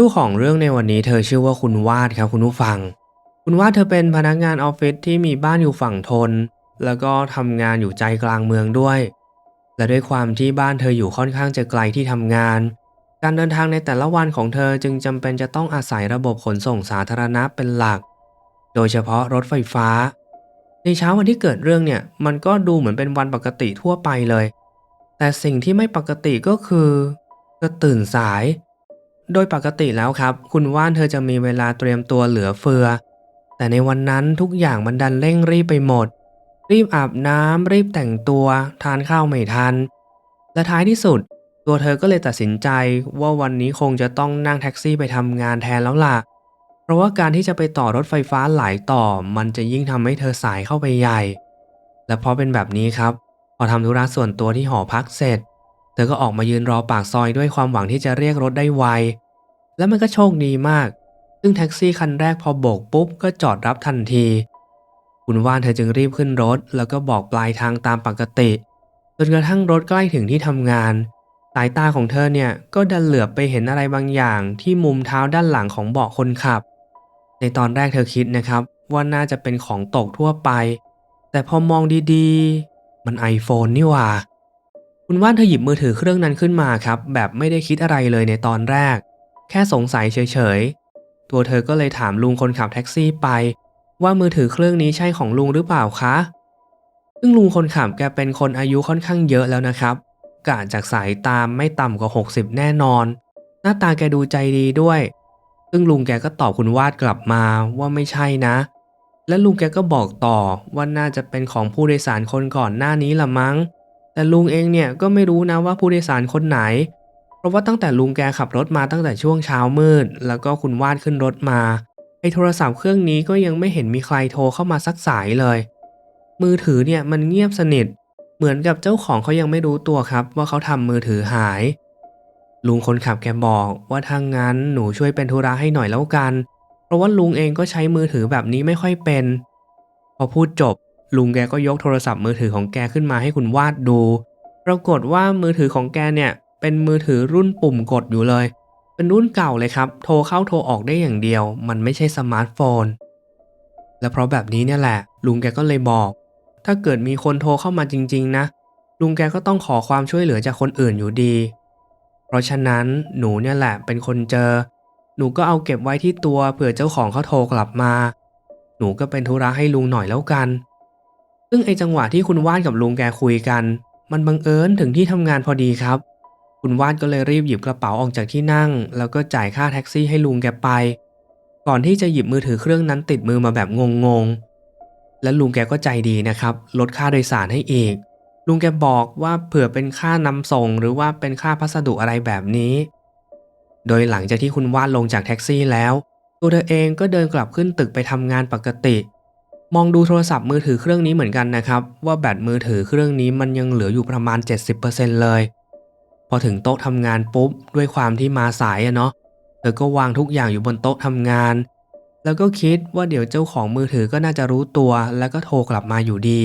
เจ้ของเรื่องในวันนี้เธอชื่อว่าคุณวาดครับคุณผู้ฟัง คุณวาดเธอเป็นพนักงานออฟฟิศที่มีบ้านอยู่ฝั่งทน แล้วก็ทำงานอยู่ใจกลางเมืองด้วย และด้วยความที่บ้านเธออยู่ค่อนข้างจะไกลที่ทำงาน การเดินทางในแต่ละวันของเธอจึงจำเป็นจะต้องอาศัยระบบขนส่งสาธารณะเป็นหลัก โดยเฉพาะรถไฟฟ้า ในเช้าวันที่เกิดเรื่องเนี่ยมันก็ดูเหมือนเป็นวันปกติทั่วไปเลย แต่สิ่งที่ไม่ปกติก็คือเธอตื่นสาย โดยปกติแล้วครับ คุณว่านเธอจะมีเวลาเตรียมตัวเหลือเฟือ แต่ในวันนั้นทุกอย่างมันดันเร่งรีบไปหมด รีบอาบน้ำรีบแต่งตัว ทานข้าวไม่ทัน และท้ายที่สุด ตัวเธอก็เลยตัดสินใจว่าวันนี้คงจะต้องนั่งแท็กซี่ไปทำงานแทนแล้วล่ะ เพราะว่าการที่จะไปต่อรถไฟฟ้าหลายต่อ มันจะยิ่งทำให้เธอสายเข้าไปใหญ่ และเพราะเป็นแบบนี้ครับ พอทำธุระส่วนตัวที่หอพักเสร็จ ธอก็ออกมายืนรอปากซอยด้วยความหวังที่จะเรียกรถได้ไว และมันก็โชคดีมาก ซึ่งแท็กซี่คันแรกพอโบกปุ๊บก็จอดรับทันที คุณว่านเธอจึงรีบขึ้นรถ แล้วก็บอกปลายทางตามปกติ จนกระทั่งรถใกล้ถึงที่ทำงาน สายตาของเธอเนี่ยก็ดันเหลือบไปเห็นอะไรบางอย่างที่มุมเท้าด้านหลังของเบาะคนขับ ในตอนแรกเธอคิดนะครับว่าน่าจะเป็นของตกทั่วไป แต่พอมองดีๆ มัน iPhone นี่หว่า คุณว่านเธอหยิบมือถือเครื่องนั้นขึ้นมาครับ แบบไม่ได้คิดอะไรเลยในตอนแรก แค่สงสัยเฉยๆ ตัวเธอก็เลยถามลุงคนขับแท็กซี่ไป ว่ามือถือเครื่องนี้ใช่ของลุงหรือเปล่าคะ ซึ่งลุงคนขับแกเป็นคนอายุค่อนข้างเยอะแล้วนะครับกะจากสายตามไม่ต่ำกว่า 60 แน่นอน หน้าตาแกดูใจดีด้วย ซึ่งลุงแกก็ตอบคุณวาดกลับมาว่าไม่ใช่นะ และลุงแกก็บอกต่อว่าน่าจะเป็นของผู้โดยสารคนก่อนหน้านี้ละมั้ง แต่ลุงเองเนี่ยก็ไม่รู้นะว่าผู้โดยสารคนไหน เพราะว่าตั้งแต่ลุงแกขับรถมาตั้งแต่ช่วงเช้ามืด แล้วก็คุณวาดขึ้นรถมาไอ้โทรศัพท์เครื่องนี้ก็ยังไม่เห็นมีใครโทรเข้ามาสักสายเลย มือถือเนี่ยมันเงียบสนิท เหมือนกับเจ้าของเขายังไม่รู้ตัวครับ ว่าเขาทำมือถือหาย ลุงคนขับแกบอกว่าถ้างั้นหนูช่วยเป็นธุระให้หน่อยแล้วกัน เพราะว่าลุงเองก็ใช้มือถือแบบนี้ไม่ค่อยเป็น พอพูดจบ ลุงแกก็ยกโทรศัพท์มือถือของแกขึ้นมาให้คุณวาดดู ปรากฏว่ามือถือของแกเนี่ยเป็นมือถือรุ่นปุ่มกดอยู่เลย เป็นรุ่นเก่าเลยครับ โทรเข้าโทรออกได้อย่างเดียว มันไม่ใช่สมาร์ทโฟน และเพราะแบบนี้เนี่ยแหละ ลุงแกก็เลยบอก ถ้าเกิดมีคนโทรเข้ามาจริง ๆ นะ ลุงแกก็ต้องขอความช่วยเหลือจากคนอื่นอยู่ดี เพราะฉะนั้นหนูเนี่ยแหละเป็นคนเจอ หนูก็เอาเก็บไว้ที่ตัวเผื่อเจ้าของเขาโทรกลับมา หนูก็เป็นธุระให้ลุงหน่อยแล้วกัน ซึ่งไอจังหวะที่คุณว่านกับลุงแกคุยกัน มันบังเอิญถึงที่ทำงานพอดีครับ คุณว่านก็เลยรีบหยิบกระเป๋าออกจากที่นั่ง แล้วก็จ่ายค่าแท็กซี่ให้ลุงแกไป ก่อนที่จะหยิบมือถือเครื่องนั้นติดมือมาแบบงงๆ และลุงแกก็ใจดีนะครับ ลดค่าโดยสารให้อีก ลุงแกบอกว่าเผื่อเป็นค่านำส่ง หรือว่าเป็นค่าพัสดุอะไรแบบนี้ โดยหลังจากที่คุณวาดลงจากแท็กซี่แล้ว ตัวเธอเองก็เดินกลับขึ้นตึกไปทำงานปกติ มองดูโทรศัพท์มือถือเครื่องนี้เหมือนกันนะครับ ว่าแบตมือถือเครื่องนี้มันยังเหลืออยู่ประมาณ 70%เลย พอถึงโต๊ะทำงานปุ๊บ ด้วยความที่มาสายอะเนาะเธอก็วางทุกอย่างอยู่บนโต๊ะทำงาน แล้วก็คิดว่าเดี๋ยวเจ้าของมือถือก็น่าจะรู้ตัวแล้วก็โทรกลับมาอยู่ดี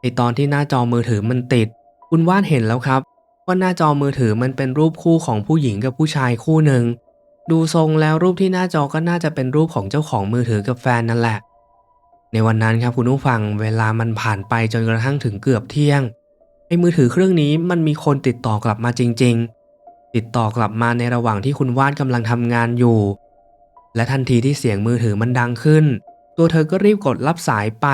ไอตอนที่หน้าจอมือถือมันติด คุณวาดเห็นแล้วครับ ว่าหน้าจอมือถือมันเป็นรูปคู่ของผู้หญิงกับผู้ชายคู่หนึ่งดูทรงแล้วรูปที่หน้าจอก็น่าจะเป็นรูปของเจ้าของมือถือกับแฟนนั่นแหละ ในวันนั้นครับคุณผู้ฟังเวลามันผ่านไปจนกระทั่งถึงเกือบเที่ยงไอ้มือถือเครื่องนี้มันมีคนติดต่อกลับมาจริง ๆ ติดต่อกลับมาในระหว่างที่คุณวาดกำลังทำงานอยู่ และทันทีที่เสียงมือถือมันดังขึ้น ตัวเธอก็รีบกดรับสายไป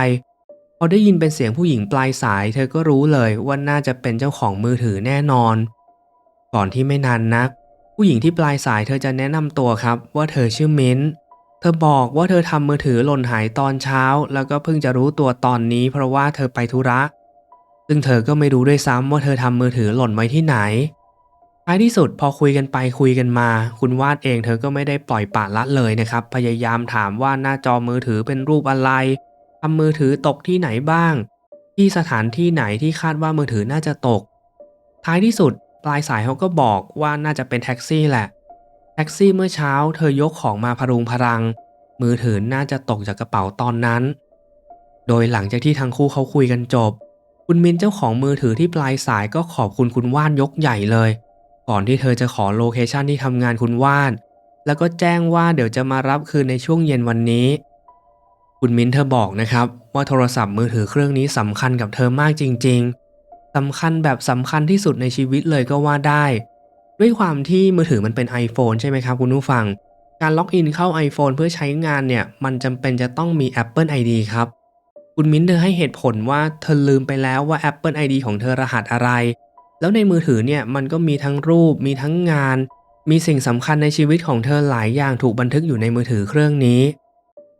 พอได้ยินเป็นเสียงผู้หญิงปลายสาย เธอก็รู้เลยว่าน่าจะเป็นเจ้าของมือถือแน่นอน ก่อนที่ไม่นานนัก ผู้หญิงที่ปลายสายเธอจะแนะนำตัวครับว่าเธอชื่อมิ้นท์ เธอบอกว่าเธอทำมือถือหล่นหายตอนเช้า แล้วก็เพิ่งจะรู้ตัวตอนนี้เพราะว่าเธอไปธุระ ซึ่งเธอก็ไม่รู้ด้วยซ้ำว่าเธอทำมือถือหล่นไว้ที่ไหน ท้ายที่สุดพอคุยกันไปคุยกันมา คุณวาดเองเธอก็ไม่ได้ปล่อยปละละเลยนะครับ พยายามถามว่าหน้าจอมือถือเป็นรูปอะไรทำมือถือตกที่ไหนบ้าง ที่สถานที่ไหนที่คาดว่ามือถือน่าจะตก ท้ายที่สุดปลายสายเขาก็บอกว่าน่าจะเป็นแท็กซี่แหละ ท็กซี่เมื่อเช้าเธอยกของมาพรุงพรัง มือถือน่าจะตกจากกระเป๋าตอนนั้น โดยหลังจากที่ทั้งคู่เขาคุยกันจบ คุณมินเจ้าของมือถือที่ปลายสายก็ขอบคุณคุณว่านยกใหญ่เลย ก่อนที่เธอจะขอโลเคชันที่ทำงานคุณว่าน แล้วก็แจ้งว่าเดี๋ยวจะมารับคืนในช่วงเย็นวันนี้ คุณมินเธอบอกนะครับ ว่าโทรศัพท์มือถือเครื่องนี้สำคัญกับเธอมากจริง ๆสำคัญแบบสำคัญที่สุดในชีวิตเลยก็ว่าได้ ด้วยความที่มือถือมันเป็น iPhone ใช่ไหมครับคุณผู้ฟัง การล็อกอินเข้า iPhone เพื่อใช้งานเนี่ย มันจำเป็นจะต้องมี Apple ID ครับ คุณมิ้นเธอให้เหตุผลว่าเธอลืมไปแล้วว่า Apple ID ของเธอรหัสอะไร แล้วในมือถือเนี่ยมันก็มีทั้งรูป มีทั้งงาน มีสิ่งสำคัญในชีวิตของเธอหลายอย่างถูกบันทึกอยู่ในมือถือเครื่องนี้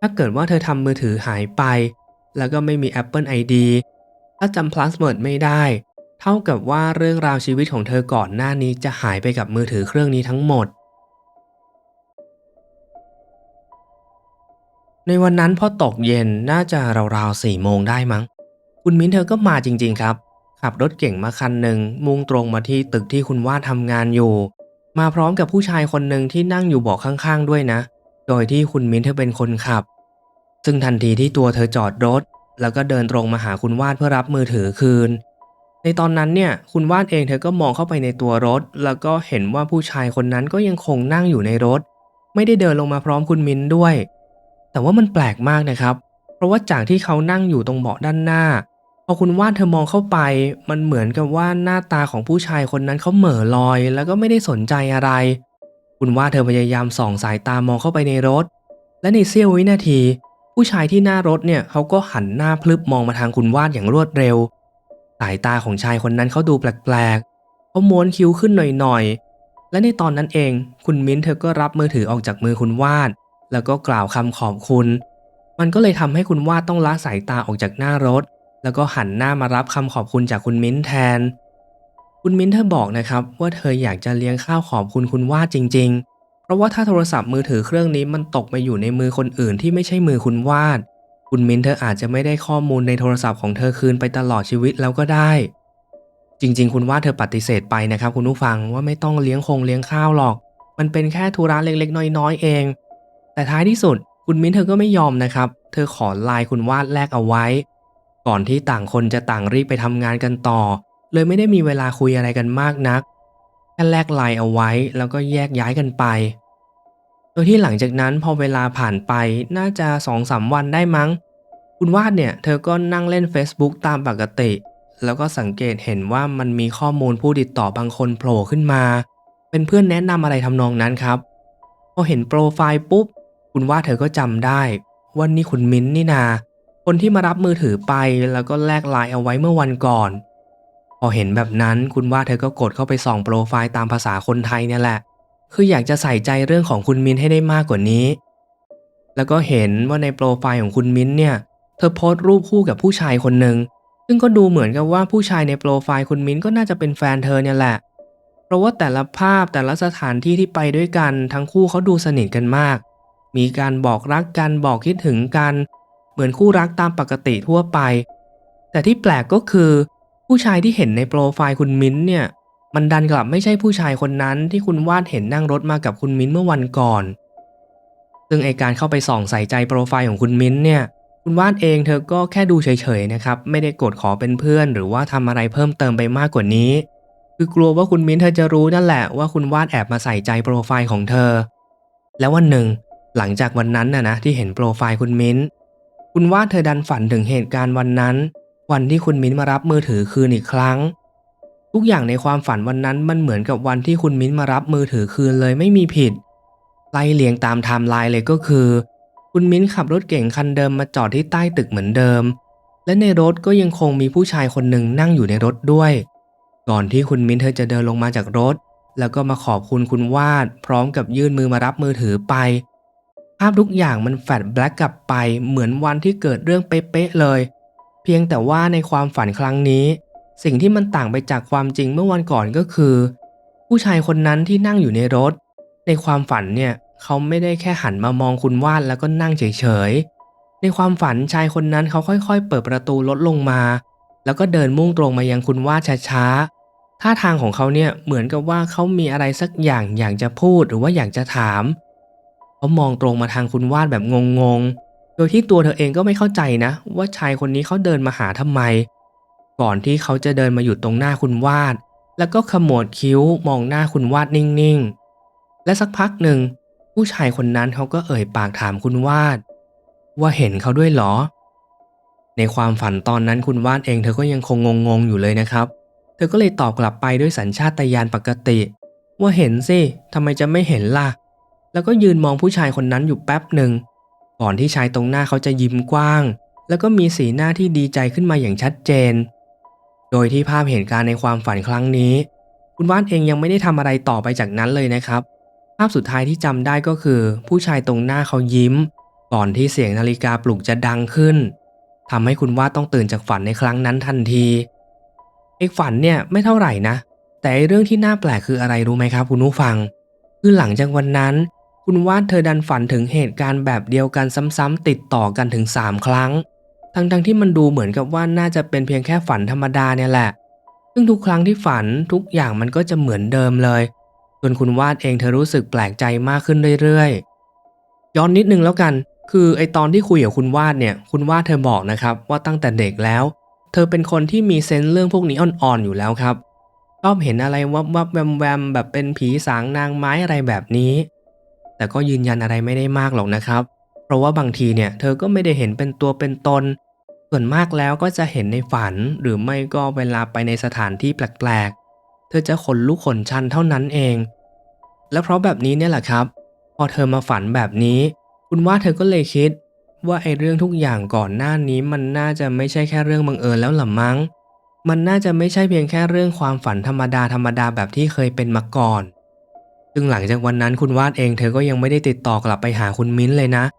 ถ้าเกิดว่าเธอทำมือถือหายไป แล้วก็ไม่มี Apple ID ถ้าจำ password ไม่ได้ เท่ากับว่าเรื่องราวชีวิตของเธอก่อนหน้านี้จะหายไปกับมือถือเครื่องนี้ทั้งหมด ในวันนั้นพอตกเย็นน่าจะราวๆสี่โมงได้มั้ง คุณมิ้นเธอก็มาจริง ๆ ครับ ขับรถเก่งมาคันหนึ่งมุ่งตรงมาที่ตึกที่คุณว่าทำงานอยู่ มาพร้อมกับผู้ชายคนหนึ่งที่นั่งอยู่เบาะข้างๆ ด้วยนะ โดยที่คุณมิ้นเธอเป็นคนขับ ซึ่งทันทีที่ตัวเธอจอดรถ แล้วก็เดินตรงมาหาคุณวาดเพื่อรับมือถือคืน ในตอนนั้นเนี่ยคุณวาดเองเธอก็มองเข้าไปในตัวรถ แล้วก็เห็นว่าผู้ชายคนนั้นก็ยังคงนั่งอยู่ในรถ ไม่ได้เดินลงมาพร้อมคุณมิ้นด้วย แต่ว่ามันแปลกมากนะครับ เพราะว่าจากที่เขานั่งอยู่ตรงเบาะด้านหน้าพอคุณวาดเธอมองเข้าไป มันเหมือนกับว่าหน้าตาของผู้ชายคนนั้นเขาเหม่อลอย แล้วก็ไม่ได้สนใจอะไร คุณวาดเธอพยายามส่องสายตามองเข้าไปในรถ และในเสี้ยววินาที ผู้ชายที่หน้ารถเนี่ยเขาก็หันหน้าพลึบมองมาทางคุณวาดอย่างรวดเร็ว สายตาของชายคนนั้นเขาดูแปลกๆเขาม้วนคิ้วขึ้นหน่อยๆ และในตอนนั้นเองคุณมิ้นเธอก็รับมือถือออกจากมือคุณวาด แล้วก็กล่าวคำขอบคุณ มันก็เลยทำให้คุณวาดต้องละสายตาออกจากหน้ารถ แล้วก็หันหน้ามารับคำขอบคุณจากคุณมิ้นแทน คุณมิ้นเธอบอกนะครับว่าเธออยากจะเลี้ยงข้าวขอบคุณคุณวาดจริง ๆ เพราะว่าถ้าโทรศัพท์มือถือเครื่องนี้มันตกไปอยู่ในมือคนอื่นที่ไม่ใช่มือคุณวาด คุณมิ้นเธออาจจะไม่ได้ข้อมูลในโทรศัพท์ของเธอคืนไปตลอดชีวิตแล้วก็ได้ จริง ๆ คุณวาดเธอปฏิเสธไปนะครับคุณผู้ฟังว่าไม่ต้องเลี้ยงคงเลี้ยงข้าวหรอก มันเป็นแค่ธุระเล็กๆ น้อยๆเอง แต่ท้ายที่สุด คุณมิ้นเธอก็ไม่ยอมนะครับ เธอขอไลน์คุณวาดแลกเอาไว้ ก่อนที่ต่างคนจะต่างรีบไปทำงานกันต่อ เลยไม่ได้มีเวลาคุยอะไรกันมากนักแค่แลกไลน์เอาไว้แล้วก็แยกย้ายกันไป โดยที่หลังจากนั้นพอเวลาผ่านไปน่าจะสองสามวันได้มั้ง คุณวาดเนี่ย เธอก็นั่งเล่น Facebook ตามปกติ แล้วก็สังเกตเห็นว่ามันมีข้อมูลผู้ติดต่อบางคนโผล่ขึ้นมา เป็นเพื่อนแนะนำอะไรทำนองนั้นครับ พอเห็นโปรไฟล์ปุ๊บ คุณว่าเธอก็จำได้ว่านี่คุณมิ้นนี่นา คนที่มารับมือถือไปแล้วก็แลกไลน์เอาไว้เมื่อวันก่อน พอเห็นแบบนั้นคุณว่าเธอก็กดเข้าไปส่องโปรไฟล์ตามภาษาคนไทยเนี่ยแหละ คืออยากจะใส่ใจเรื่องของคุณมิ้นให้ได้มากกว่านี้ แล้วก็เห็นว่าในโปรไฟล์ของคุณมิ้นเนี่ย เธอโพสต์รูปคู่กับผู้ชายคนหนึ่ง ซึ่งก็ดูเหมือนกับว่าผู้ชายในโปรไฟล์คุณมิ้นก็น่าจะเป็นแฟนเธอเนี่ยแหละ เพราะว่าแต่ละภาพแต่ละสถานที่ที่ไปด้วยกันทั้งคู่เขาดูสนิทกันมาก มีการบอกรักกันบอกคิดถึงกัน เหมือนคู่รักตามปกติทั่วไป แต่ที่แปลกก็คือ ผู้ชายที่เห็นในโปรไฟล์คุณมิ้นเนี่ย มันดันกลับไม่ใช่ผู้ชายคนนั้นที่คุณวาดเห็นนั่งรถมากับคุณมิ้นเมื่อวันก่อน ซึ่งไอการเข้าไปส่องใส่ใจโปรไฟล์ของคุณมิ้นเนี่ย คุณวาดเองเธอก็แค่ดูเฉยๆนะครับ ไม่ได้กดขอเป็นเพื่อน หรือว่าทำอะไรเพิ่มเติมไปมากกว่านี้ คือกลัวว่าคุณมิ้นเธอจะรู้นั่นแหละว่าคุณวาดแอบมาใส่ใจโปรไฟล์ของเธอ แล้ววันหนึ่ง หลังจากวันนั้นนะนะที่เห็นโปรไฟล์คุณมิ้น คุณวาดเธอดันฝันถึงเหตุการณ์วันนั้น วันที่คุณมิ้นมารับมือถือคืนอีกครั้ง ทุกอย่างในความฝันวันนั้นมันเหมือนกับวันที่คุณมิ้นมารับมือถือคืนเลยไม่มีผิดไล่เลียงตามไทม์ไลน์เลยก็คือ คุณมิ้นขับรถเก่งคันเดิมมาจอดที่ใต้ตึกเหมือนเดิม และในรถก็ยังคงมีผู้ชายคนหนึ่งนั่งอยู่ในรถด้วย ก่อนที่คุณมิ้นเธอจะเดินลงมาจากรถ แล้วก็มาขอบคุณคุณวาด พร้อมกับยื่นมือมารับมือถือไป ภาพทุกอย่างมันแฟลชแบล็กกลับไปเหมือนวันที่เกิดเรื่องเป๊ะๆเลย เพียงแต่ว่าในความฝันครั้งนี้ สิ่งที่มันต่างไปจากความจริงเมื่อวันก่อนก็คือ ผู้ชายคนนั้นที่นั่งอยู่ในรถ ในความฝันเนี่ยเขาไม่ได้แค่หันมามองคุณวาดแล้วก็นั่งเฉยๆในความฝันชายคนนั้นเขาค่อยๆ เปิดประตูรถลงมา แล้วก็เดินมุ่งตรงมายังคุณวาดช้าๆท่าทางของเขาเนี่ยเหมือนกับว่าเขามีอะไรสักอย่างอยากจะพูดหรือว่าอยากจะถามเขามองตรงมาทางคุณวาดแบบงงๆโดยที่ตัวเธอเองก็ไม่เข้าใจนะ ว่าชายคนนี้เขาเดินมาหาทำไม ก่อนที่เขาจะเดินมาหยุดตรงหน้าคุณวาด แล้วก็ขมวดคิ้วมองหน้าคุณวาดนิ่งๆ และสักพักหนึ่ง ผู้ชายคนนั้นเขาก็เอ่ยปากถามคุณวาด ว่าเห็นเขาด้วยเหรอ ในความฝันตอนนั้นคุณวาดเองเธอก็ยังคงงงๆอยู่เลยนะครับ เธอก็เลยตอบกลับไปด้วยสัญชาตญาณปกติ ว่าเห็นสิทำไมจะไม่เห็นล่ะ แล้วก็ยืนมองผู้ชายคนนั้นอยู่แป๊บหนึ่งก่อนที่ชายตรงหน้าเขาจะยิ้มกว้าง แล้วก็มีสีหน้าที่ดีใจขึ้นมาอย่างชัดเจน โดยที่ภาพเหตุการณ์ในความฝันครั้งนี้ คุณวาดเองยังไม่ได้ทำอะไรต่อไปจากนั้นเลยนะครับ ภาพสุดท้ายที่จำได้ก็คือ ผู้ชายตรงหน้าเขายิ้ม ก่อนที่เสียงนาฬิกาปลุกจะดังขึ้นทำให้คุณวาดต้องตื่นจากฝันในครั้งนั้นทันทีไอ้ฝันเนี่ยไม่เท่าไหร่นะ แต่เรื่องที่น่าแปลกคืออะไรรู้ไหมครับ คุณผู้ฟัง คือหลังจากวันนั้น คุณวาดเธอดันฝันถึงเหตุการณ์แบบเดียวกันซ้ำๆติดต่อกันถึง 3 ครั้ง ทั้งๆที่มันดูเหมือนกับว่าน่าจะเป็นเพียงแค่ฝันธรรมดาเนี่ยแหละ ซึ่งทุกครั้งที่ฝันทุกอย่างมันก็จะเหมือนเดิมเลยจนคุณวาดเองเธอรู้สึกแปลกใจมากขึ้นเรื่อยๆ ย้อนนิดนึงแล้วกัน คือไอตอนที่คุยกับคุณวาดเนี่ย คุณวาดเธอบอกนะครับว่าตั้งแต่เด็กแล้ว เธอเป็นคนที่มีเซนส์เรื่องพวกนี้อ่อนๆอยู่แล้วครับ ชอบเห็นอะไรวับวับแวมแวมแบบเป็นผีสางนางไม้อะไรแบบนี้ แต่ก็ยืนยันอะไรไม่ได้มากหรอกนะครับเราะว่าบางทีเนี่ยเธอก็ไม่ได้เห็นเป็นตัวเป็นตน ส่วนมากแล้วก็จะเห็นในฝันหรือไม่ก็เวลาไปในสถานที่แปลกๆ เธอจะขนลุกขนชันเท่านั้นเอง และเพราะแบบนี้เนี่ยแหละครับ พอเธอมาฝันแบบนี้ คุณว่าเธอก็เลยคิด ว่าไอ้เรื่องทุกอย่างก่อนหน้านี้มันน่าจะไม่ใช่แค่เรื่องบังเอิญแล้วหรือมั้ง มันน่าจะไม่ใช่เพียงแค่เรื่องความฝันธรรมดาธรรมดาแบบที่เคยเป็นมาก่อน ซึ่งหลังจากวันนั้นคุณวาดเองเธอก็ยังไม่ได้ติดต่อกลับไปหาคุณมิ้นเลยนะเ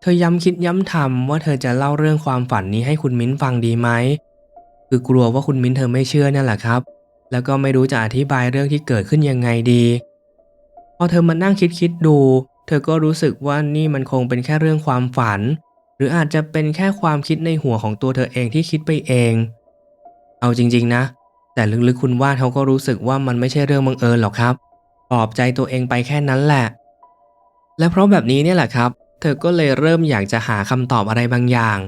เธอย้ำคิดย้ำทำว่าเธอจะเล่าเรื่องความฝันนี้ให้คุณมิ้นฟังดีไหม คือกลัวว่าคุณมิ้นเธอไม่เชื่อนั่นแหละครับ แล้วก็ไม่รู้จะอธิบายเรื่องที่เกิดขึ้นยังไงดี พอเธอมานั่งคิดคิดดู เธอก็รู้สึกว่านี่มันคงเป็นแค่เรื่องความฝัน หรืออาจจะเป็นแค่ความคิดในหัวของตัวเธอเองที่คิดไปเอง เอาจริง ๆ นะ แต่ลึกๆคุณว่าเขาก็รู้สึกว่ามันไม่ใช่เรื่องบังเอิญหรอกครับปลอบใจตัวเองไปแค่นั้นแหละ และเพราะแบบนี้เนี่ยแหละครับ เธอก็เลยเริ่มอยากจะหาคำตอบอะไรบางอย่าง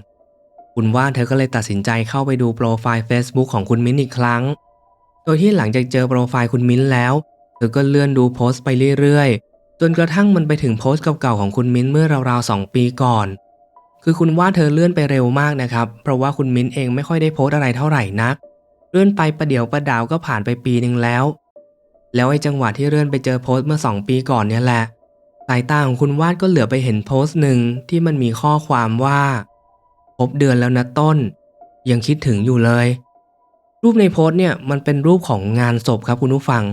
คุณว่าเธอก็เลยตัดสินใจเข้าไปดูโปรไฟล์ Facebook ของคุณมิ้นอีกครั้ง โดยที่หลังจากเจอโปรไฟล์คุณมิ้นแล้ว เธอก็เลื่อนดูโพสต์ไปเรื่อยๆ จนกระทั่งมันไปถึงโพสต์เก่าๆของคุณมิ้นเมื่อราวๆ2ปีก่อน คือคุณว่าเธอเลื่อนไปเร็วมากนะครับ เพราะว่าคุณมิ้นเองไม่ค่อยได้โพสต์อะไรเท่าไหร่นัก เลื่อนไปประเดี๋ยวประดาวก็ผ่านไปปีหนึ่งแล้ว แล้วไอ้จังหวะที่เลื่อนไปเจอโพสต์เมื่อ 2 ปีก่อนเนี่ยแหละ สายตาของคุณวาดก็เหลือไปเห็นโพสต์หนึ่งที่มันมีข้อความว่าพบเดือนแล้วนะต้น ยังคิดถึงอยู่เลย รูปในโพสต์เนี่ยมันเป็นรูปของงานศพครับคุณผู้ฟัง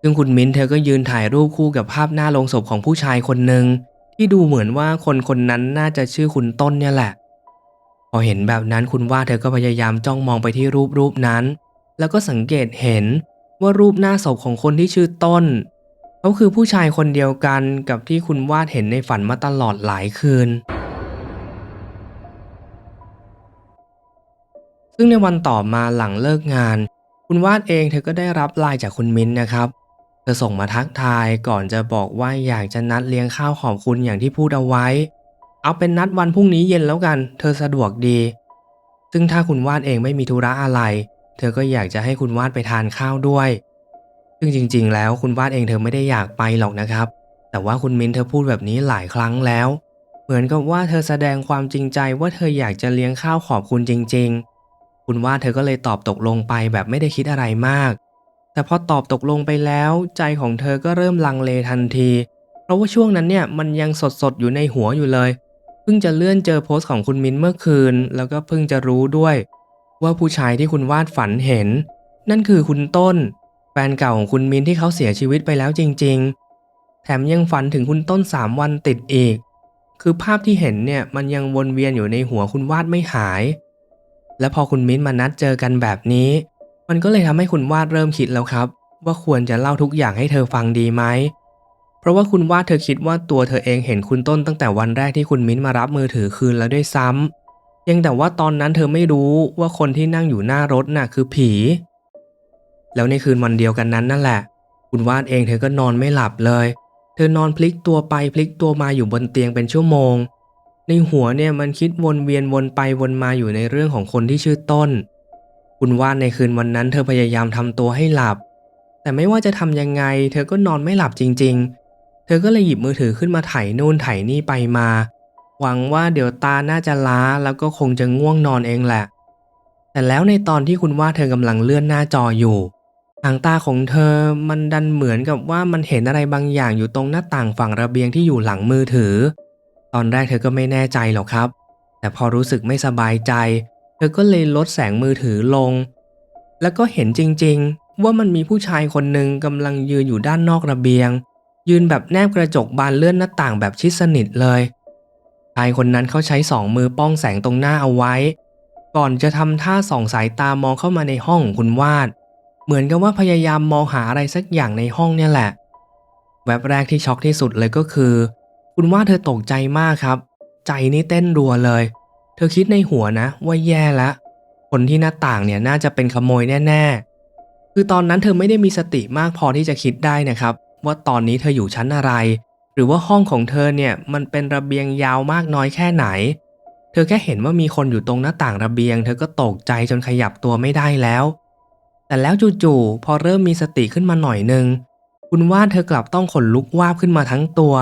ซึ่งคุณมิ้นเธอก็ยืนถ่ายรูปคู่กับภาพหน้าโลงศพของผู้ชายคนหนึ่งที่ดูเหมือนว่าคนคนนั้นน่าจะชื่อคุณต้นเนี่ยแหละ พอเห็นแบบนั้นคุณว่าเธอก็พยายามจ้องมองไปที่รูปรูปนั้น แล้วก็สังเกตเห็นว่ารูปหน้าศพของคนที่ชื่อต้น เขาคือผู้ชายคนเดียวกันกับที่คุณวาดเห็นในฝันมาตลอดหลายคืน ซึ่งในวันต่อมาหลังเลิกงาน คุณวาดเองเธอก็ได้รับไลน์จากคุณมิ้นนะครับ เธอส่งมาทักทายก่อนจะบอกว่าอยากจะนัดเลี้ยงข้าวขอบคุณอย่างที่พูดเอาไว้ เอาเป็นนัดวันพรุ่งนี้เย็นแล้วกัน เธอสะดวกดี ซึ่งถ้าคุณวาดเองไม่มีธุระอะไร เธอก็อยากจะให้คุณวาดไปทานข้าวด้วย ซึ่งจริง ๆ แล้วคุณวาดเองเธอไม่ได้อยากไปหรอกนะครับ แต่ว่าคุณมิ้นเธอพูดแบบนี้หลายครั้งแล้ว เหมือนกับว่าเธอแสดงความจริงใจว่าเธออยากจะเลี้ยงข้าวขอบคุณจริง ๆ คุณว่าเธอก็เลยตอบตกลงไปแบบไม่ได้คิดอะไรมาก แต่พอตอบตกลงไปแล้ว ใจของเธอก็เริ่มลังเลทันที เพราะว่าช่วงนั้นเนี่ยมันยังสดๆอยู่ในหัวอยู่เลยเพิ่งจะเลื่อนเจอโพสต์ของคุณมิ้นเมื่อคืน แล้วก็เพิ่งจะรู้ด้วย ว่าผู้ชายที่คุณวาดฝันเห็น นั่นคือคุณต้น นเก่าของคุณมิ้นที่เขาเสียชีวิตไปแล้วจริง ๆ แถมยังฝันถึงคุณต้นสามวันติดอีก คือภาพที่เห็นเนี่ยมันยังวนเวียนอยู่ในหัวคุณวาดไม่หาย และพอคุณมิ้นมานัดเจอกันแบบนี้ มันก็เลยทำให้คุณวาดเริ่มคิดแล้วครับ ว่าควรจะเล่าทุกอย่างให้เธอฟังดีไหมเพราะว่าคุณวาดเธอคิดว่าตัวเธอเองเห็นคุณต้นตั้งแต่วันแรกที่คุณมิ้นมารับมือถือคืนแล้วด้วยซ้ำยังแต่ว่าตอนนั้นเธอไม่รู้ว่าคนที่นั่งอยู่หน้ารถน่ะคือผี แล้วในคืนวันเดียวกันนั้นนั่นแหละ คุณวาดเองเธอก็นอนไม่หลับเลย เธอนอนพลิกตัวไปพลิกตัวมาอยู่บนเตียงเป็นชั่วโมง ในหัวเนี่ยมันคิดวนเวียนวนไปวนมาอยู่ในเรื่องของคนที่ชื่อต้น คุณวาดในคืนวันนั้น เธอพยายามทำตัวให้หลับ แต่ไม่ว่าจะทำยังไง เธอก็นอนไม่หลับจริง ๆ เธอก็เลยหยิบมือถือขึ้นมาไถนู่นไถนี่ไปมา หวังว่าเดี๋ยวตาน่าจะล้าแล้วก็คงจะง่วงนอนเองแหละ แต่แล้วในตอนที่คุณว่าเธอกำลังเลื่อนหน้าจออยู่ ทางตาของเธอมันดันเหมือนกับว่ามันเห็นอะไรบางอย่างอยู่ตรงหน้าต่างฝั่งระเบียงที่อยู่หลังมือถือ ตอนแรกเธอก็ไม่แน่ใจหรอกครับ แต่พอรู้สึกไม่สบายใจ เธอก็เลยลดแสงมือถือลง แล้วก็เห็นจริงๆ ว่ามันมีผู้ชายคนหนึ่งกำลังยืนอยู่ด้านนอกระเบียง ยืนแบบแนบกระจกบานเลื่อนหน้าต่างแบบชิดสนิทเลยชายคนนั้นเขาใช้สองมือป้องแสงตรงหน้าเอาไว้ ก่อนจะทำท่าส่องสายตามองเข้ามาในห้องของคุณวาด เหมือนกับว่าพยายามมองหาอะไรสักอย่างในห้องเนี่ยแหละ แวบแรกที่ช็อกที่สุดเลยก็คือ คุณว่าเธอตกใจมากครับ ใจนี่เต้นรัวเลย เธอคิดในหัวนะว่าแย่ละ คนที่หน้าต่างเนี่ยน่าจะเป็นขโมยแน่ๆ คือตอนนั้นเธอไม่ได้มีสติมากพอที่จะคิดได้นะครับ ว่าตอนนี้เธออยู่ชั้นอะไร หรือว่าห้องของเธอเนี่ยมันเป็นระเบียงยาวมากน้อยแค่ไหน เธอแค่เห็นว่ามีคนอยู่ตรงหน้าต่างระเบียง เธอก็ตกใจจนขยับตัวไม่ได้แล้ว แต่แล้วจู่ๆพอเริ่มมีสติขึ้นมาหน่อยนึง คุณว่าเธอกลับต้องขนลุกวาบขึ้นมาทั้งตัว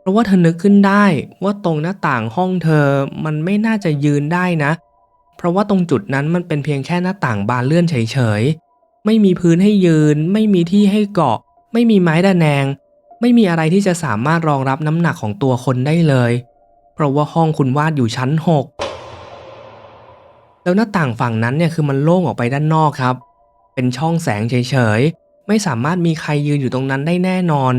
เพราะว่าเธอนึกขึ้นได้ว่าตรงหน้าต่างห้องเธอมันไม่น่าจะยืนได้นะ เพราะว่าตรงจุดนั้นมันเป็นเพียงแค่หน้าต่างบานเลื่อนเฉยๆ ไม่มีพื้นให้ยืน ไม่มีที่ให้เกาะ ไม่มีไม้ดะแนง ไม่มีอะไรที่จะสามารถรองรับน้ำหนักของตัวคนได้เลย เพราะว่าห้องคุณวาดอยู่ชั้น 6 แล้วหน้าต่างฝั่งนั้นเนี่ยคือมันโล่งออกไปด้านนอกครับ เป็นช่องแสงเฉยๆ ไม่สามารถมีใครยืนอยู่ตรงนั้นได้แน่นอน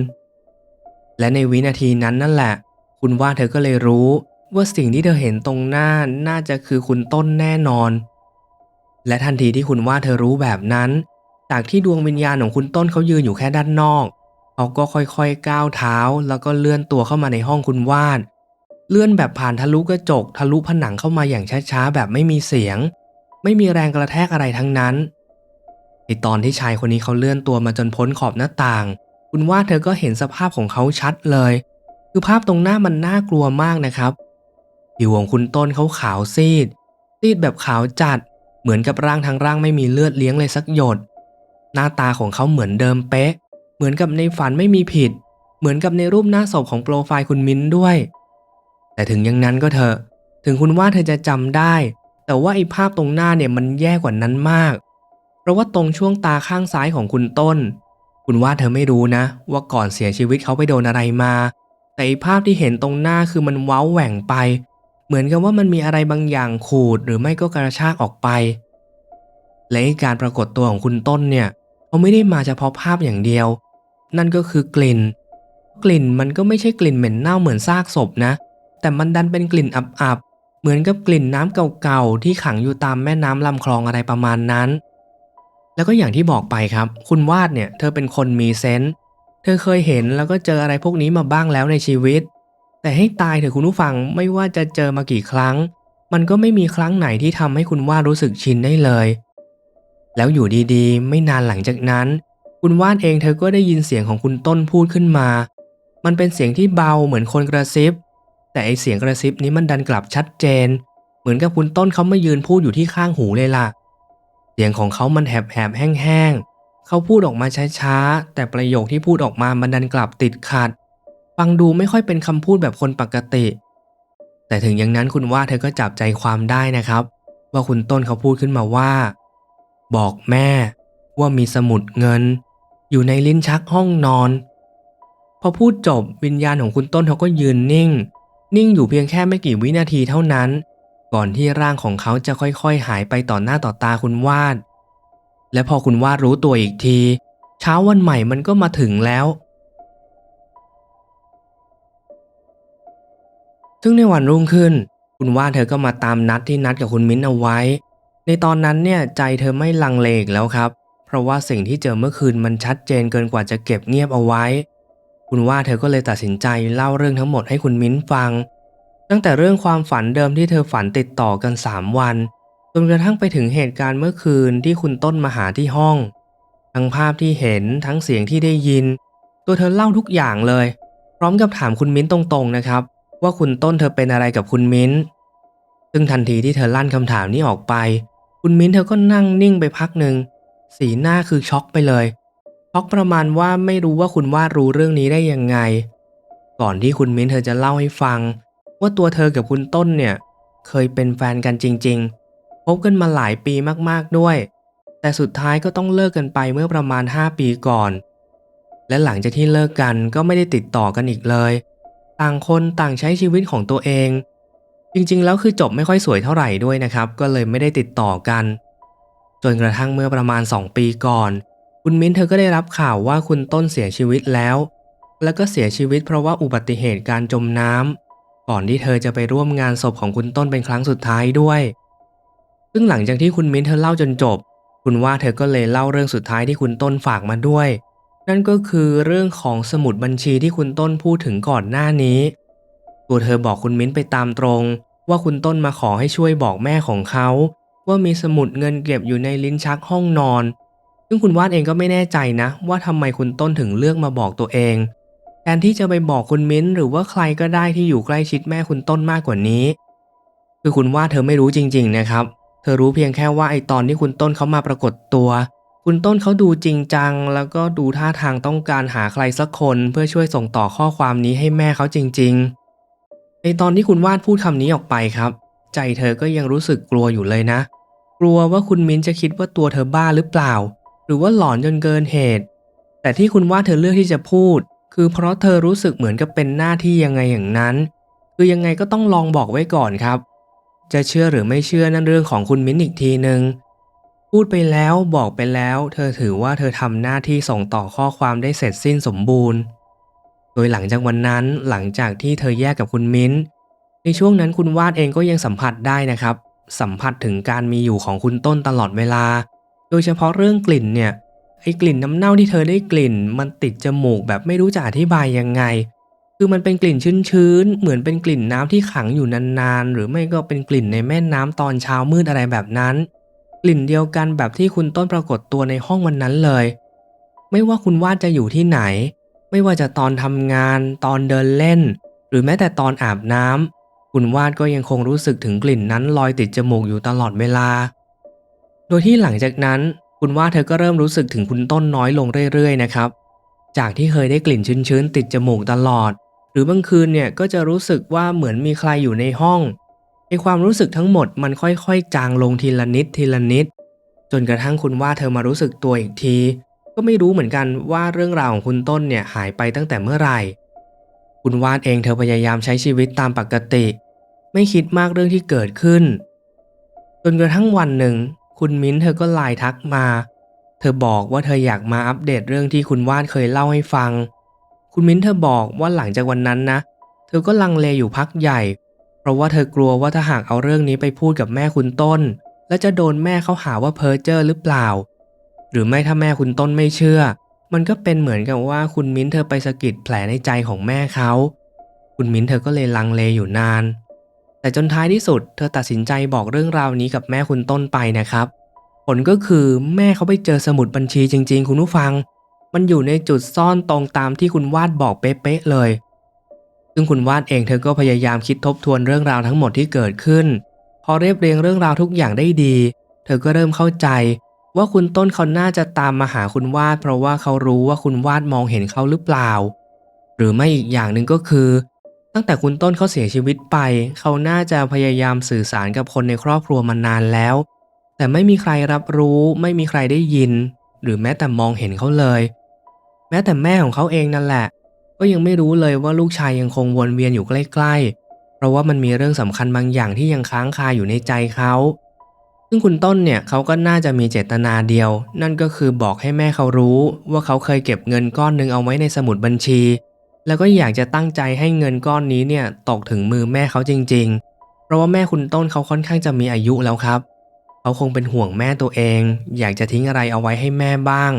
และในวินาทีนั้นนั่นแหละ คุณว่าเธอก็เลยรู้ว่าสิ่งที่เธอเห็นตรงหน้าน่าจะคือคุณต้นแน่นอน และทันทีที่คุณว่าเธอรู้แบบนั้น จากที่ดวงวิญญาณของคุณต้นเขายืนอยู่แค่ด้านนอก เขาก็ค่อยๆก้าวเท้า แล้วก็เลื่อนตัวเข้ามาในห้องคุณวาด เลื่อนแบบผ่านทะลุกระจก ทะลุผนังเข้ามาอย่างช้าๆแบบไม่มีเสียง ไม่มีแรงกระแทกอะไรทั้งนั้น ในตอนที่ชายคนนี้เขาเลื่อนตัวมาจนพ้นขอบหน้าต่าง คุณว่าเธอก็เห็นสภาพของเขาชัดเลย คือภาพตรงหน้ามันน่ากลัวมากนะครับผิวของคุณต้นเขาขาวซีด ซีดแบบขาวจัด เหมือนกับร่างทั้งร่างไม่มีเลือดเลี้ยงเลยสักหยด หน้าตาของเขาเหมือนเดิมเป๊ะ เหมือนกับในฝันไม่มีผิด เหมือนกับในรูปหน้าศพของโปรไฟล์คุณมิ้นด้วย แต่ถึงอย่างนั้นก็เถอะ ถึงคุณว่าเธอจะจำได้ แต่ว่าไอ้ภาพตรงหน้าเนี่ยมันแย่กว่านั้นมาก เพราะว่าตรงช่วงตาข้างซ้ายของคุณต้น คุณว่าเธอไม่รู้นะ ว่าก่อนเสียชีวิตเขาไปโดนอะไรมา แต่อ้ภาพที่เห็นตรงหน้าคือมันเว้าแหว่งไป เหมือนกับว่ามันมีอะไรบางอย่างขูดหรือไม่ก็กระชากออกไป และการปรากฏตัวของคุณต้นเนี่ยเขาไม่ได้มาเฉพาะภาพอย่างเดียว นั่นก็คือกลิ่น กลิ่นมันก็ไม่ใช่กลิ่นเหม็นเน่าเหมือนซากศพนะ แต่มันดันเป็นกลิ่นอับๆเหมือนกับกลิ่นน้ำเก่าๆที่ขังอยู่ตามแม่น้ำลำคลองอะไรประมาณนั้น แล้วก็อย่างที่บอกไปครับ คุณวาดเนี่ยเธอเป็นคนมีเซนส์เธอเคยเห็นแล้วก็เจออะไรพวกนี้มาบ้างแล้วในชีวิต แต่ให้ตายเถอะคุณผู้ฟังไม่ว่าจะเจอมากี่ครั้ง มันก็ไม่มีครั้งไหนที่ทำให้คุณวาดรู้สึกชินได้เลย แล้วอยู่ดีๆ ไม่นานหลังจากนั้น คุณวาดเองเธอก็ได้ยินเสียงของคุณต้นพูดขึ้นมา มันเป็นเสียงที่เบาเหมือนคนกระซิบ แต่ไอเสียงกระซิบนี้มันดันกลับชัดเจน เหมือนกับคุณต้นเขามายืนพูดอยู่ที่ข้างหูเลยล่ะเสียงของเขามันแหบๆแห้งๆ เขาพูดออกมาช้าๆ แต่ประโยคที่พูดออกมามันดันกลับติดขัด ฟังดูไม่ค่อยเป็นคำพูดแบบคนปกติ แต่ถึงอย่างนั้นคุณว่าเธอก็จับใจความได้นะครับ ว่าคุณต้นเขาพูดขึ้นมาว่า บอกแม่ว่ามีสมุดเงิน อยู่ในลิ้นชักห้องนอน พอพูดจบวิญญาณของคุณต้นเขาก็ยืนนิ่ง นิ่งอยู่เพียงแค่ไม่กี่วินาทีเท่านั้น ก่อนที่ร่างของเขาจะค่อยๆ หายไปต่อหน้าต่อตาคุณวาด และพอคุณวาดรู้ตัวอีกที เช้าวันใหม่มันก็มาถึงแล้ว ซึ่งในวันรุ่งขึ้น คุณวาดเธอก็มาตามนัดที่นัดกับคุณมิ้นเอาไว้ ในตอนนั้นเนี่ยใจเธอไม่ลังเลอีกแล้วครับ เพราะว่าสิ่งที่เจอเมื่อคืนมันชัดเจนเกินกว่าจะเก็บเงียบเอาไว้ คุณว่าเธอก็เลยตัดสินใจเล่าเรื่องทั้งหมดให้คุณมิ้นฟัง ตั้งแต่เรื่องความฝันเดิมที่เธอฝันติดต่อกัน 3 วัน จนกระทั่งไปถึงเหตุการณ์เมื่อคืนที่คุณต้นมาหาที่ห้อง ทั้งภาพที่เห็นทั้งเสียงที่ได้ยิน ตัวเธอเล่าทุกอย่างเลย พร้อมกับถามคุณมิ้นตรงๆนะครับ ว่าคุณต้นเธอเป็นอะไรกับคุณมิ้น ซึ่งทันทีที่เธอลั่นคำถามนี้ออกไป คุณมิ้นเธอก็นั่งนิ่งไปพักหนึ่งสีหน้าคือช็อกไปเลยช็อกประมาณว่าไม่รู้ว่าคุณวาดรู้เรื่องนี้ได้ยังไง ก่อนที่คุณมิ้นเธอจะเล่าให้ฟัง ว่าตัวเธอกับคุณต้นเนี่ยเคยเป็นแฟนกันจริงๆ พบกันมาหลายปีมากๆด้วย แต่สุดท้ายก็ต้องเลิกกันไปเมื่อประมาณ 5 ปีก่อน และหลังจากที่เลิกกันก็ไม่ได้ติดต่อกันอีกเลย ต่างคนต่างใช้ชีวิตของตัวเอง จริงๆ แล้วคือจบไม่ค่อยสวยเท่าไหร่ด้วยนะครับ ก็เลยไม่ได้ติดต่อกัน จนกระทั่งเมื่อประมาณ 2 ปีก่อน คุณมิ้นเธอก็ได้รับข่าวว่าคุณต้นเสียชีวิตแล้ว แล้วก็เสียชีวิตเพราะว่าอุบัติเหตุการจมน้ำ ก่อนที่เธอจะไปร่วมงานศพของคุณต้นเป็นครั้งสุดท้ายด้วย ซึ่งหลังจากที่คุณมิ้นเธอเล่าจนจบ คุณว่าเธอก็เลยเล่าเรื่องสุดท้ายที่คุณต้นฝากมาด้วย นั่นก็คือเรื่องของสมุดบัญชีที่คุณต้นพูดถึงก่อนหน้านี้ ตัวเธอบอกคุณมิ้นไปตามตรง ว่าคุณต้นมาขอให้ช่วยบอกแม่ของเขา ว่ามีสมุดเงินเก็บอยู่ในลิ้นชักห้องนอน ซึ่งคุณวาดเองก็ไม่แน่ใจนะ ว่าทำไมคุณต้นถึงเลือกมาบอกตัวเอง แทนที่จะไปบอกคุณมิ้นหรือว่าใครก็ได้ที่อยู่ใกล้ชิดแม่คุณต้นมากกว่านี้ คือคุณว่าเธอไม่รู้จริง ๆนะครับ เธอรู้เพียงแค่ว่าไอตอนที่คุณต้นเขามาปรากฏตัว คุณต้นเขาดูจริงจัง แล้วก็ดูท่าทางต้องการหาใครสักคนเพื่อช่วยส่งต่อข้อความนี้ให้แม่เขาจริง ๆ ในตอนที่คุณวาดพูดคำนี้ออกไปครับ ใจเธอก็ยังรู้สึกกลัวอยู่เลยนะ กลัวว่าคุณมิ้นจะคิดว่าตัวเธอบ้าหรือเปล่า หรือว่าหลอนจนเกินเหตุ แต่ที่คุณวาดเธอเลือกที่จะพูด คือเพราะเธอรู้สึกเหมือนกับเป็นหน้าที่ยังไงอย่างนั้น คือยังไงก็ต้องลองบอกไว้ก่อนครับ จะเชื่อหรือไม่เชื่อนั่นเรื่องของคุณมิ้นอีกทีหนึ่งพูดไปแล้วบอกไปแล้ว เธอถือว่าเธอทำหน้าที่ส่งต่อข้อความได้เสร็จสิ้นสมบูรณ์ โดยหลังจากวันนั้นหลังจากที่เธอแยกกับคุณมิ้น ในช่วงนั้นคุณวาดเองก็ยังสัมผัสได้นะครับ สัมผัสถึงการมีอยู่ของคุณต้นตลอดเวลา โดยเฉพาะเรื่องกลิ่นเนี่ย ไอ้กลิ่นน้ำเน่าที่เธอได้กลิ่น มันติดจมูกแบบไม่รู้จะอธิบายยังไง คือมันเป็นกลิ่นชื้นๆ เหมือนเป็นกลิ่นน้ำที่ขังอยู่นานๆ หรือไม่ก็เป็นกลิ่นในแม่น้ำตอนเช้ามืดอะไรแบบนั้น กลิ่นเดียวกันแบบที่คุณต้นปรากฏตัวในห้องวันนั้นเลย ไม่ว่าคุณวาดจะอยู่ที่ไหน ไม่ว่าจะตอนทำงาน ตอนเดินเล่น หรือแม้แต่ตอนอาบน้ำคุณวาดก็ยังคงรู้สึกถึงกลิ่นนั้นลอยติดจมูกอยู่ตลอดเวลา โดยที่หลังจากนั้น คุณว่าเธอก็เริ่มรู้สึกถึงคุณต้นน้อยลงเรื่อยๆนะครับ จากที่เคยได้กลิ่นชื้นๆติดจมูกตลอด หรือบางคืนเนี่ยก็จะรู้สึกว่าเหมือนมีใครอยู่ในห้องในความรู้สึกทั้งหมดมันค่อยๆ จางลงทีละนิดทีละนิด จนกระทั่งคุณว่าเธอมารู้สึกตัวอีกที ก็ไม่รู้เหมือนกันว่าเรื่องราวของคุณต้นเนี่ยหายไปตั้งแต่เมื่อไหร่ คุณวาดเองเธอพยายามใช้ชีวิตตามปกติ ไม่คิดมากเรื่องที่เกิดขึ้น จนกระทั่งวันหนึ่ง คุณมิ้นเธอก็ไลน์ทักมา เธอบอกว่าเธออยากมาอัปเดตเรื่องที่คุณวาดเคยเล่าให้ฟัง คุณมิ้นเธอบอกว่าหลังจากวันนั้นนะ เธอก็ลังเลอยู่พักใหญ่ เพราะว่าเธอกลัวว่าถ้าหากเอาเรื่องนี้ไปพูดกับแม่คุณต้น แล้วจะโดนแม่เขาหาว่าเพ้อเจ้อหรือเปล่า หรือไม่ถ้าแม่คุณต้นไม่เชื่อ มันก็เป็นเหมือนกับว่าคุณมิ้นเธอไปสะกิดแผลในใจของแม่เขา คุณมิ้นเธอก็เลยลังเลอยู่นาน แต่จนท้ายที่สุด เธอตัดสินใจบอกเรื่องราวนี้กับแม่คุณต้นไปนะครับ ผลก็คือแม่เขาไปเจอสมุดบัญชีจริง ๆ คุณผู้ฟัง มันอยู่ในจุดซ่อนตรงตามที่คุณวาดบอกเป๊ะๆเลย ซึ่งคุณวาดเองเธอก็พยายามคิดทบทวนเรื่องราวทั้งหมดที่เกิดขึ้น พอเรียบเรียงเรื่องราวทุกอย่างได้ดี เธอก็เริ่มเข้าใจ ว่าคุณต้นเขาน่าจะตามมาหาคุณวาด เพราะว่าเขารู้ว่าคุณวาดมองเห็นเขาหรือเปล่า หรือไม่อีกอย่างหนึ่งก็คือ ตั้งแต่คุณต้นเขาเสียชีวิตไป เขาน่าจะพยายามสื่อสารกับคนในครอบครัวมานานแล้ว แต่ไม่มีใครรับรู้ ไม่มีใครได้ยิน หรือแม้แต่มองเห็นเขาเลย แม้แต่แม่ของเขาเองนั่นแหละ ก็ยังไม่รู้เลยว่าลูกชายยังคงวนเวียนอยู่ใกล้ๆ เพราะว่ามันมีเรื่องสำคัญบางอย่างที่ยังค้างคาอยู่ในใจเขาซึ่งคุณต้นเนี่ยเขาก็น่าจะมีเจตนาเดียว นั่นก็คือบอกให้แม่เขารู้ว่าเขาเคยเก็บเงินก้อนหนึ่งเอาไว้ในสมุดบัญชี แล้วก็อยากจะตั้งใจให้เงินก้อนนี้เนี่ยตกถึงมือแม่เขาจริง ๆ เพราะว่าแม่คุณต้นเขาค่อนข้างจะมีอายุแล้วครับ เขาคงเป็นห่วงแม่ตัวเอง อยากจะทิ้งอะไรเอาไว้ให้แม่บ้าง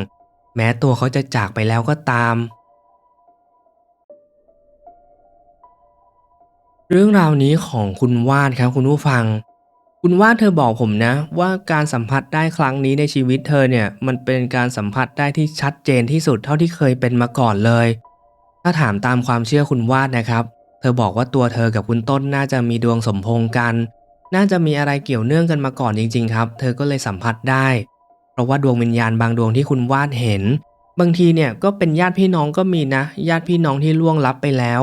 แม้ตัวเขาจะจากไปแล้วก็ตาม เรื่องราวนี้ของคุณวาดครับคุณผู้ฟัง คุณวาดเธอบอกผมนะ ว่าการสัมผัสได้ครั้งนี้ในชีวิตเธอเนี่ยมันเป็นการสัมผัสได้ที่ชัดเจนที่สุดเท่าที่เคยเป็นมาก่อนเลย ถ้าถามตามความเชื่อคุณวาดนะครับ เธอบอกว่าตัวเธอกับคุณต้นน่าจะมีดวงสมพงกัน น่าจะมีอะไรเกี่ยวเนื่องกันมาก่อนจริง ๆ ครับ เธอก็เลยสัมผัสได้ เพราะว่าดวงวิญญาณบางดวงที่คุณวาดเห็น บางทีเนี่ยก็เป็นญาติพี่น้องก็มีนะ ญาติพี่น้องที่ล่วงลับไปแล้ว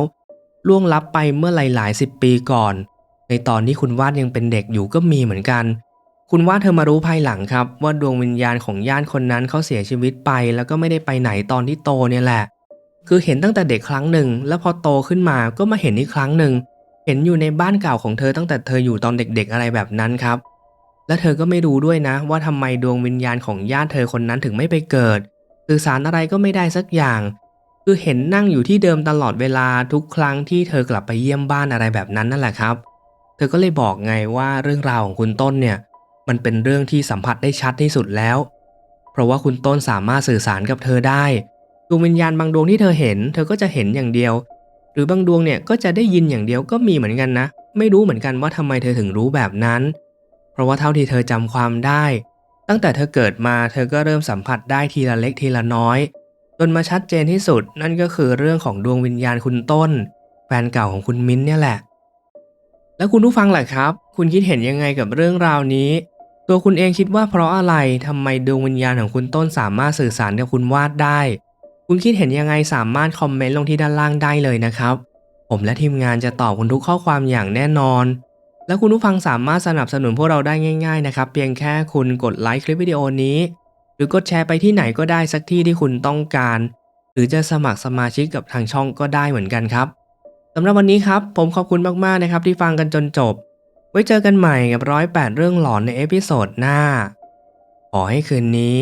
ล่วงลับไปเมื่อหลายๆสิบปีก่อน ในตอนที่คุณวาดยังเป็นเด็กอยู่ก็มีเหมือนกัน คุณวาดเธอมารู้ภายหลังครับ ว่าดวงวิญญาณของญาติคนนั้นเขาเสียชีวิตไป แล้วก็ไม่ได้ไปไหนตอนที่โตเนี่ยแหละ คือเห็นตั้งแต่เด็กครั้งหนึ่ง แล้วพอโตขึ้นมาก็มาเห็นอีกครั้งหนึ่ง เห็นอยู่ในบ้านเก่าของเธอตั้งแต่เธออยู่ตอนเด็กๆอะไรแบบนั้นครับ และเธอก็ไม่รู้ด้วยนะ ว่าทำไมดวงวิญญาณของญาติเธอคนนั้นถึงไม่ไปเกิด สื่อสารอะไรก็ไม่ได้สักอย่าง คือเห็นนั่งอยู่ที่เดิมตลอดเวลาทุกครั้งที่เธอกลับไปเยี่ยมบ้านอะไรแบบนั้นนั่นแหละครับ เธอก็เลยบอกไงว่าเรื่องราวของคุณต้นเนี่ย มันเป็นเรื่องที่สัมผัสได้ชัดที่สุดแล้ว เพราะว่าคุณต้นสามารถสื่อสารกับเธอได้ ดวงวิญญาณบางดวงที่เธอเห็น เธอก็จะเห็นอย่างเดียว หรือบางดวงเนี่ยก็จะได้ยินอย่างเดียวก็มีเหมือนกันนะ ไม่รู้เหมือนกันว่าทำไมเธอถึงรู้แบบนั้น เพราะว่าเท่าที่เธอจำความได้ ตั้งแต่เธอเกิดมาเธอก็เริ่มสัมผัสได้ทีละเล็กทีละน้อย จนมาชัดเจนที่สุดนั่นก็คือเรื่องของดวงวิญญาณคุณต้น แฟนเก่าของคุณมิ้นท์เนี่ยแหละ แล้วคุณผู้ฟังล่ะครับ คุณคิดเห็นยังไงกับเรื่องราวนี้ ตัวคุณเองคิดว่าเพราะอะไรทำไมดวงวิญญาณของคุณต้นสามารถสื่อสารกับคุณวาดได้ คุณคิดเห็นยังไงสามารถคอมเมนต์ลงที่ด้านล่างได้เลยนะครับ ผมและทีมงานจะตอบคุณทุกข้อความอย่างแน่นอน แล้วคุณผู้ฟังสามารถสนับสนุนพวกเราได้ง่ายๆนะครับ เพียงแค่คุณกดไลค์คลิปวิดีโอนี้ หรือกดแชร์ไปที่ไหนก็ได้สักที่ที่คุณต้องการ หรือจะสมัครสมาชิกกับทางช่องก็ได้เหมือนกันครับสำหรับวันนี้ครับผมขอบคุณมากๆนะครับที่ฟังกันจนจบ ไว้เจอกันใหม่กับร้อยแปดเรื่องหลอนในเอพิโซดหน้า ขอให้คืนนี้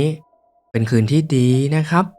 เป็นคืนที่ดีนะครับ